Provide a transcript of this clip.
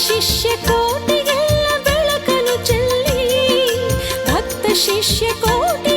ಶಿಷ್ಯ ಕೋಟಿಗೆಲ್ಲ ಬೆಳಕನು ಚೆಲ್ಲಿ ಭಕ್ತ ಶಿಷ್ಯ ಕೋಟಿ